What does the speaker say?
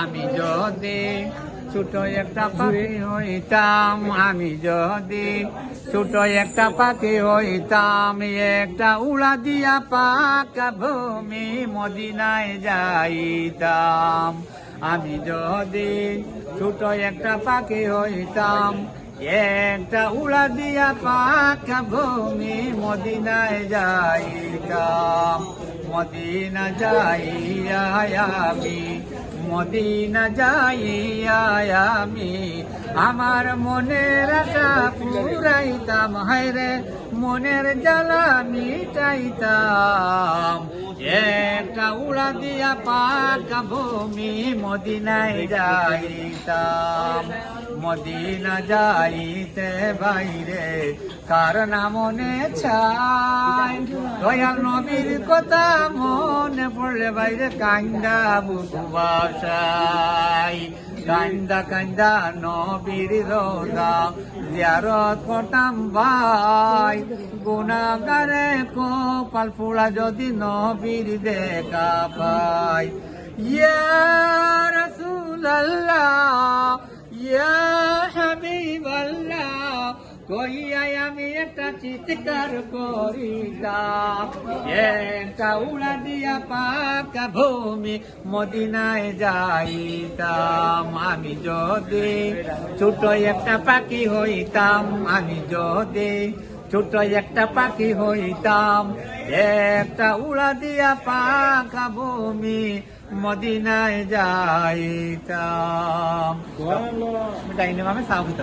আমি যদি ছোট একটা পাখি হইতাম, আমি যদি ছোট একটা পাখি হইতাম, একটা উড়া দিয়া পাকা ভূমি মদিনায় যাইতাম। আমি যদি ছোট একটা পাখি হইতাম, একটা উড়া দিয়া পাকা ভূমি মদিনায় যাইতাম। মদিনা যাইয়া আমি মদিনা যাইয়া আমি। আমার মনের আশা পুরাইতাম হায়রে মনের জ্বালা মিটাইতাম। একটা উড়া দিয়া পাকা ভূমি মদিনায় যাইতাম। মদিনা যাইতে বাইরে, কার না মনে চাই? দয়াল নবীর কথা মনে পড়লে বাইরে কান্দা বুকু বাসাই। কান্দা কান্দা নবীর রোজা জিয়ারত করতাম ভাই। গুণাগারে কপাল ফুলা যদি নবীর দেখা পাই। ইয়া রাসূলুল্লাহ কইয়াই আমি একটা চিৎকার করিতাম একটা উড়া দিয়া পাকা ভূমি মদিনায় যাইতাম। আমি যদি ছোট একটা পাখি হইতাম আমি যদি ছোট একটা পাখি হইতাম একটা উড়া দিয়া পাকা ভূমি মদিনায় যাইতাম। ডাইনে মামে সাউথ